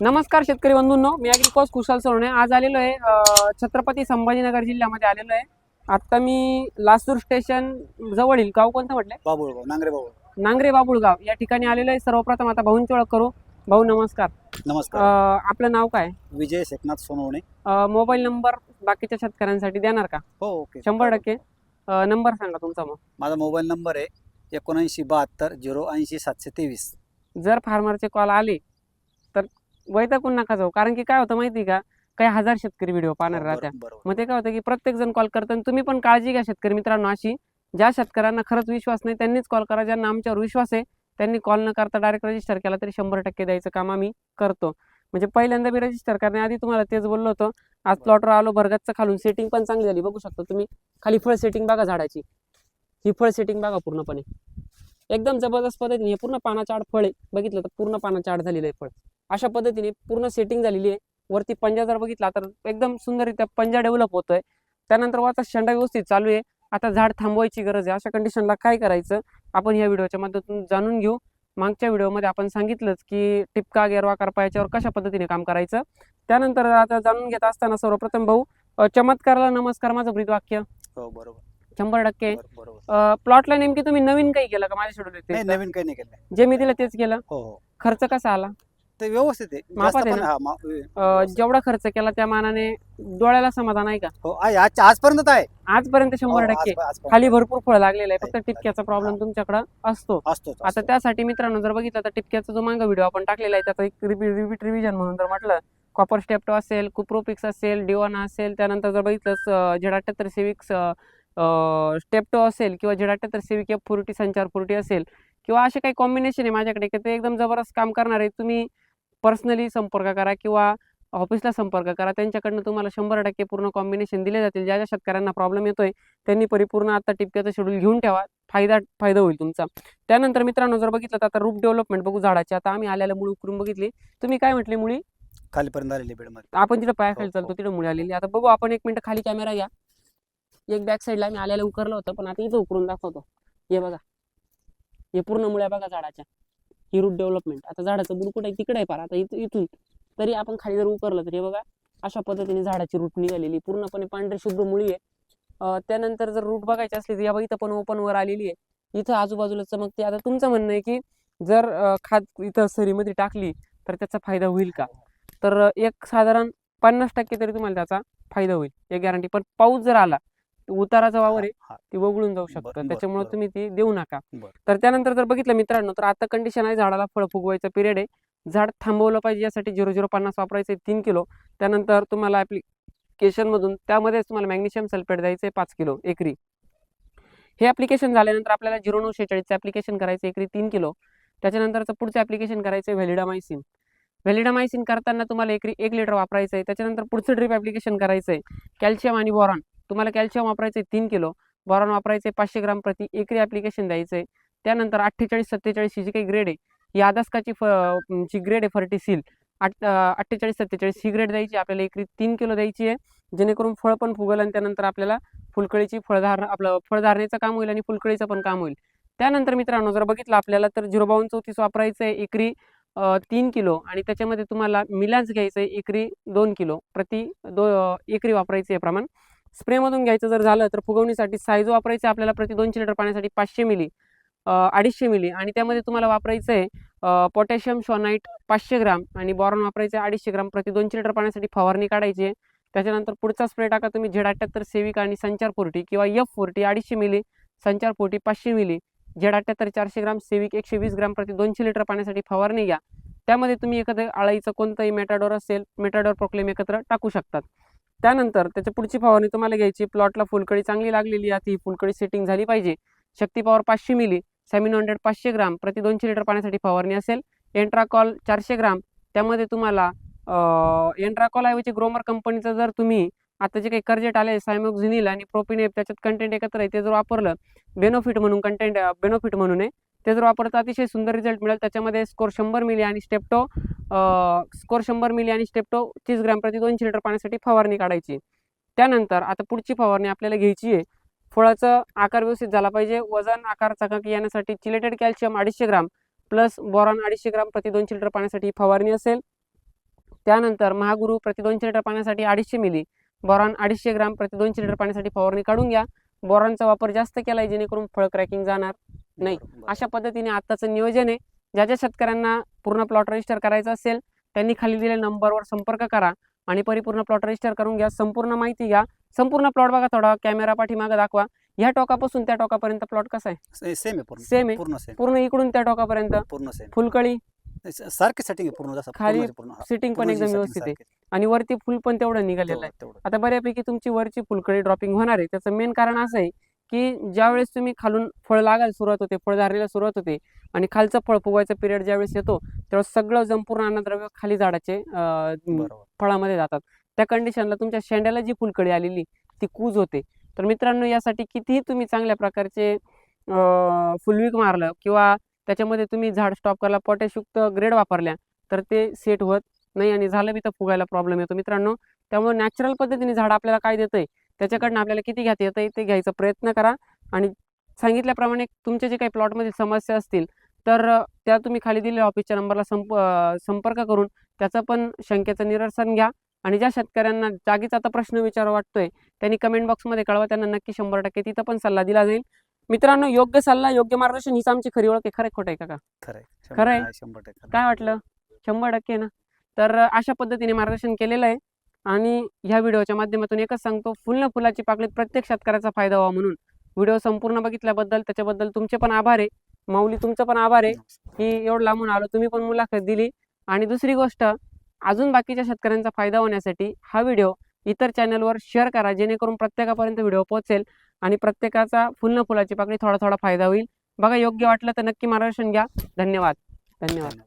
नमस्कार शेतकरी बंधूंनो. मी अग्रिकॉस कुशाल सोने आज आलेलो आहे छत्रपती संभाजीनगर जिल्ह्यामध्ये आलेलो आहे. आता मी लासूर स्टेशन जवळील गाव कोणतं म्हटलंय बाबुळगाव नांगरे बाबुळ नांगरे बाबुळगाव. या ठिकाणी आलेलो आहे. सर्वप्रथम आता भाऊंची ओळख करू. भाऊ नमस्कार. अ, नमस्कार आपलं नाव काय? विजय शेखनाथ सोनवणे. अ, मोबाईल नंबर बाकीच्या शेतकऱ्यांसाठी देणार का? हो ओके. शंभर टक्के. अ, नंबर सांगा तुमचा मग. माझा मोबाईल नंबर आहे एकोणऐंशी बहात्तर झिरो ऐंशी सातशे तेवीस. जर फार्मरचे कॉल आले वैतागून नका जाऊ. कारण की काय होतं माहिती का? काही हजार शेतकरी व्हिडिओ पाहणार राहत्या. बरोबर मग ते काय होतं की प्रत्येक जण कॉल करतात तुम्ही पण काळजी घ्या शेतकरी मित्रांनो अशी. ज्या शेतकऱ्यांना खरंच विश्वास नाही त्यांनीच कॉल करा. ज्यांना आमच्यावर विश्वास आहे त्यांनी कॉल न करता डायरेक्ट रजिस्टर केला तरी शंभर टक्के द्यायचं काम आम्ही करतो. म्हणजे पहिल्यांदा मी रजिस्टर करण्याआधी तुम्हाला तेच बोललो होतो. आज प्लॉटवर आलो भरगतचं खालून. सेटिंग पण चांगली झाली. बघू शकता तुम्ही. खाली फळ सेटिंग बघा झाडाची. ही फळ सेटिंग बघा पूर्णपणे. एकदम जबरदस्त पद्धतीने. हे पूर्ण पानाचं आड फळ आहे. बघितलं तर पूर्ण पानाचं आड झालेलं आहे फळ. अशा पद्धतीने पूर्ण सेटिंग झालेली आहे. वरती पंजा जर बघितला तर एकदम सुंदररित्या पंजा डेव्हलप होतोय. त्यानंतर वाचा शेंडा व्यवस्थित चालू आहे. आता झाड थांबवायची गरज आहे. अशा कंडिशनला काय करायचं? आपण या व्हिडिओच्या माध्यमातून जाणून घेऊ. मागच्या व्हिडिओमध्ये आपण सांगितलंच की टिपका गेरवा करपा याच्यावर कशा पद्धतीने काम करायचं? त्यानंतर आता जाणून घेत असताना सर्वप्रथम भाऊ चमत्काराला नमस्कार माझं ब्रीद वाक्य. हो बरोबर. शंभर टक्के. प्लॉटला नेमकी तुम्ही नवीन काही केलं का? माझ्या शेड्यूल नवीन काही नाही केलं. जे मी दिलं तेच केलं? हो हो. खर्च कसा आला? ते व्यवस्थित आहे मापात जास्त आहे पण ना? हा मा- अ, व्यवस्थित. जेवढा खर्च केला त्या मानाने डोळ्याला समाधान आहे का हो आहे आज आजपर्यंत आहे आजपर्यंत शंभर हो, टक्के आज- आजपर्यंत खाली भरपूर फळ लागलेलं आहे फक्त. टिपक्याचा प्रॉब्लेम. तुमच्याकडे असतो आता. त्यासाठी मित्रांनो जर बघितलं तर टिपक्याचा जो मागं व्हिडिओ आपण टाकलेला आहे त्याचा एक रिपीट रिपीट रिव्हिजन म्हणून जर म्हटलं कॉपर स्टेप्टो असेल कुप्रोपिक्स असेल डिओना असेल त्यानंतर जर बघितलं झेड अठ्ठ्याहत्तर सिविक्स स्टेप्टो असेल किंवा झेड अठ्ठ्याहत्तर सिविक एफ फुरटी संचार फुरटी असेल किंवा असे काही कॉम्बिनेशन आहे माझ्याकडे की ते एकदम जबरदस्त काम करणार आहे तुम्ही पर्सनली संपर्क करा किंवा ऑफिसला संपर्क करा. त्यांच्याकडनं तुम्हाला शंभर टक्के पूर्ण कॉम्बिनेशन दिले जातील. ज्या ज्या शेतकऱ्यांना प्रॉब्लेम येतोय त्यांनी परिपूर्ण आता टिपक्याचं शेड्यूल घेऊन ठेवा. फायदा फायदा होईल तुमचा. त्यानंतर मित्रांनो जर बघितलं तर आता रूप डेव्हलपमेंट बघू झाडाची. आता आम्ही आल्याला मुळी उकरून बघितली. तुम्ही काय म्हटली मुळी? खालीपर्यंत आलेली आपण तिथं पायाखाली हो, चालतो हो. तिथं मुळी आलेली आता बघू आपण एक मिनिट खाली कॅमेरा घ्या एक बॅक साईडला आम्ही आल्याला उकरलं होतं पण आता इथं उकरून दाखवतो. हे बघा. हे पूर्ण मुळ्या बघा झाडाच्या. ही रूट डेव्हलपमेंट आता झाडाचं बुड कुठे तिकडे आहे पार. आता इथं इथून. तरी आपण खाली जर उकरलं तर हे बघा अशा पद्धतीने झाडाची रूट निघालेली. पूर्णपणे पांढरी शुभ्र मुळी आहे. त्यानंतर जर रूट बघायची असली तर या बघा इथं पण ओपन वर आलेली आहे. इथं आजूबाजूला चमकते. आता तुमचं म्हणणं आहे की जर खाद इथं सरीमध्ये टाकली तर त्याचा फायदा होईल का? तर एक साधारण पन्नास टक्के तरी तुम्हाला त्याचा फायदा होईल. एक गॅरंटी पण पाऊस जर आला उताराचा वावर आहे हा, ती वगळून जाऊ बरं, शकतं. बरं, त्याच्यामुळे बरं. तुम्ही ती देऊ नका. बरं. तर त्यानंतर जर बघितलं मित्रांनो तर आता कंडिशन आहे झाडाला फळ फुगवायचं पिरियड आहे. झाड थांबवलं पाहिजे यासाठी झिरो झिरो पन्नास वापरायचं आहे तीन किलो. त्यानंतर तुम्हाला ऍप्लिकेशन मधून त्यामध्येच तुम्हाला मॅग्नेशियम सल्फेट द्यायचं आहे पाच किलो एकरी. हे ऍप्लिकेशन झाल्यानंतर आपल्याला झिरो नऊ शेचाळीसचं ऍप्लिकेशन करायचं एकरी तीन किलो. त्याच्यानंतरचं पुढचं ऍप्लिकेशन करायचं आहे व्हॅलिडामायसिन व्हॅलिडामायसिन करताना तुम्हाला एकरी एक लिटर वापरायचं आहे त्याच्यानंतर पुढचं ड्रिप ऍप्लिकेशन करायचं आहे कॅल्शियम आणि बोरॉन तुम्हाला कॅल्शियम वापरायचं आहे तीन किलो बोरॉन आहे पाचशे ग्राम प्रति एकरी ॲप्लिकेशन द्यायचं आहे त्यानंतर अठ्ठेचाळीस सत्तेचाळीस ही जी काही ग्रेड आहे ही आदास्काची फ जी ग्रेड आहे फर्टिसील आठ अठ्ठेचाळीस सत्तेचाळीस ही ग्रेड द्यायची आपल्याला एकरी तीन किलो द्यायची आहे. जेणेकरून फळ पण फुगल आणि त्यानंतर आपल्याला फुलकळीची फळधार आपलं फळधारणेचं काम होईल आणि फुलकळीचं पण काम होईल. त्यानंतर मित्रांनो जर बघितलं आपल्याला तर झिरो बावन्न चौतीस वापरायचं आहे एकरी तीन किलो आणि त्याच्यामध्ये तुम्हाला मिलान्स घ्यायचं आहे एकरी दोन किलो प्रति दो एकरी वापरायचं आहे प्रमाण. स्प्रेमधून घ्यायचं जर झालं तर फुगवणीसाठी साईज वापरायचं आपल्याला प्रति दोनशे लिटर पाण्यासाठी पाचशे मिली अडीचशे मिली. आणि त्यामध्ये तुम्हाला वापरायचं आहे पोटॅशियम शॉनाईट पाचशे ग्राम आणि बॉरॉन वापरायचं आहे अडीचशे ग्राम. प्रति दोनशे लिटर पाण्यासाठी फवारणी काढायची. आहे त्याच्यानंतर पुढचा स्प्रे टाका तुम्ही झेड अठ्ठ्याहत्तर सेविक आणि संचार फोर्टी किंवा एफ फोर्टी अडीचशे मिली संचार फोर्टी पाचशे मिली झेड अठ्ठ्याहत्तर चारशे ग्राम सेविक एकशे वीस ग्राम. प्रति दोनशे लिटर पाण्यासाठी फवारणी घ्या. त्यामध्ये तुम्ही एखादं आळाईचं कोणतंही मेटाडोर असेल मेटाडोर प्रोक्लेम एकत्र टाकू शकतात. त्यानंतर त्याच्या पुढची फवारणी तुम्हाला घ्यायची. प्लॉटला फुलकळी चांगली लागलेली आहे. ती फुलकळी सेटिंग झाली पाहिजे. शक्ती पॉवर पाचशे मिली सॅमिन हंड्रेड पाचशे ग्राम प्रति दोनशे लिटर पाण्यासाठी फवारणी असेल. एन्ट्राकॉल चारशे ग्राम त्यामध्ये तुम्हाला एन्ट्राकॉल ऐवजी ग्रोमर कंपनीचं जर तुम्ही आता जे काही कर्जेट आले सायमोक्झिनिल आणि प्रोपिनेप त्याच्यात कंटेंट एकत्र आहे ते जर वापरलं बेनोफिट म्हणून कंटेंट बेनोफिट म्हणून आहे ते जर वापरता अतिशय सुंदर रिझल्ट मिळेल. त्याच्यामध्ये स्कोर शंभर मिली आणि स्टेप्टो स्कोर शंभर मिली आणि स्टेप्टो तीस ग्रॅम प्रति दोनशे लिटर पाण्यासाठी फवारणी काढायची. त्यानंतर आता पुढची फवारणी आपल्याला घ्यायची आहे. फळाचं आकार व्यवस्थित झाला पाहिजे. वजन आकार चकाकी येण्यासाठी चिलेटेड कॅल्शियम अडीचशे ग्राम प्लस बोरॉन अडीचशे ग्राम प्रति दोनशे लिटर पाण्यासाठी फवारणी असेल. त्यानंतर महागुरु प्रति दोनशे लिटर पाण्यासाठी अडीचशे मिली बोरॉन अडीचशे ग्राम प्रति दोनशे लिटर पाण्यासाठी फवारणी काढून घ्या. बोरॉनचा वापर जास्त केला आहे जेणेकरून फळ क्रॅकिंग जाणार. नाही. अशा पद्धतीने आत्ताचं नियोजन आहे. ज्या ज्या शेतकऱ्यांना पूर्ण प्लॉट रजिस्टर करायचा असेल त्यांनी खाली दिलेल्या नंबरवर संपर्क करा आणि परिपूर्ण प्लॉट रजिस्टर करून घ्या. संपूर्ण माहिती घ्या. संपूर्ण प्लॉट बघा थोडा कॅमेरा पाठीमागे दाखवा. ह्या टोकापासून त्या टोकापर्यंत प्लॉट कसा आहे? सेम आहे सेम आहे. पूर्ण इकडून त्या टोकापर्यंत. पूर्ण सेम. फुलकळी. सारखे सेटिंग पूर्ण खाली. सिटिंग पण पूर्णची एकदम व्यवस्थित आहे. आणि वरती फुल पण तेवढं निघालेलं आहे. आता बऱ्यापैकी तुमची वरची फुलकळी ड्रॉपिंग होणार आहे. त्याचं मेन कारण असं आहे की ज्यावेळेस तुम्ही खालून फळ लागायला सुरुवात होते फळ धारायला सुरुवात होते आणि खालचं फळ फुगवायचा पिरियड ज्यावेळेस येतो त्यावेळेस सगळं संपूर्ण अन्नद्रव्य खाली झाडाचे फळामध्ये जातात. त्या कंडिशनला तुमच्या शेंड्याला जी फुलकळी आलेली ती कूज होते. तर मित्रांनो यासाठी कितीही तुम्ही चांगल्या प्रकारचे फुलविक मारलं किंवा त्याच्यामध्ये तुम्ही झाड स्टॉप करायला पोटॅशयुक्त ग्रेड वापरल्या तर ते सेट होत नाही आणि झालं बी तर फुगायला प्रॉब्लेम येतो मित्रांनो. त्यामुळे नॅचरल पद्धतीने झाड आपल्याला काय देतंय? त्याच्याकडनं आपल्याला किती घेता येतंय ते घ्यायचा प्रयत्न करा आणि सांगितल्याप्रमाणे तुमचे जे काही प्लॉटमधील समस्या असतील तर त्या तुम्ही खाली दिलेल्या ऑफिसच्या नंबरला संप संपर्क करून त्याचं पण शंकेचं निरसन घ्या आणि ज्या शेतकऱ्यांना जागीच आता प्रश्न विचार वाटतोय त्यांनी कमेंट बॉक्समध्ये कळवा त्यांना नक्की शंभर टक्के तिथं पण सल्ला दिला जाईल. मित्रांनो योग्य सल्ला योग्य मार्गदर्शन हीच आमची खरी ओळख आहे. खरं खोटं आहे का खरं आहे. काय वाटलं? शंभर टक्के ना? तर अशा पद्धतीने मार्गदर्शन केलेलं आहे. आणि ह्या व्हिडिओच्या माध्यमातून एकच सांगतो फुल न फुलाची पाकळीत प्रत्येक शेतकऱ्याचा फायदा व्हावा म्हणून. व्हिडिओ संपूर्ण बघितल्याबद्दल त्याच्याबद्दल तुमचे पण आभार आहे. माऊली तुमचं पण आभार आहे की एवढं लांबून आलो तुम्ही पण मुलाखत दिली. आणि दुसरी गोष्ट अजून बाकीच्या शेतकऱ्यांचा फायदा होण्यासाठी हा व्हिडिओ इतर चॅनलवर शेअर करा जेणेकरून प्रत्येकापर्यंत व्हिडिओ पोहोचेल आणि प्रत्येकाचा फुल फुलाची पाकळी थोडा थोडा फायदा होईल. बघा योग्य वाटलं तर नक्की मार्गदर्शन घ्या. धन्यवाद. धन्यवाद.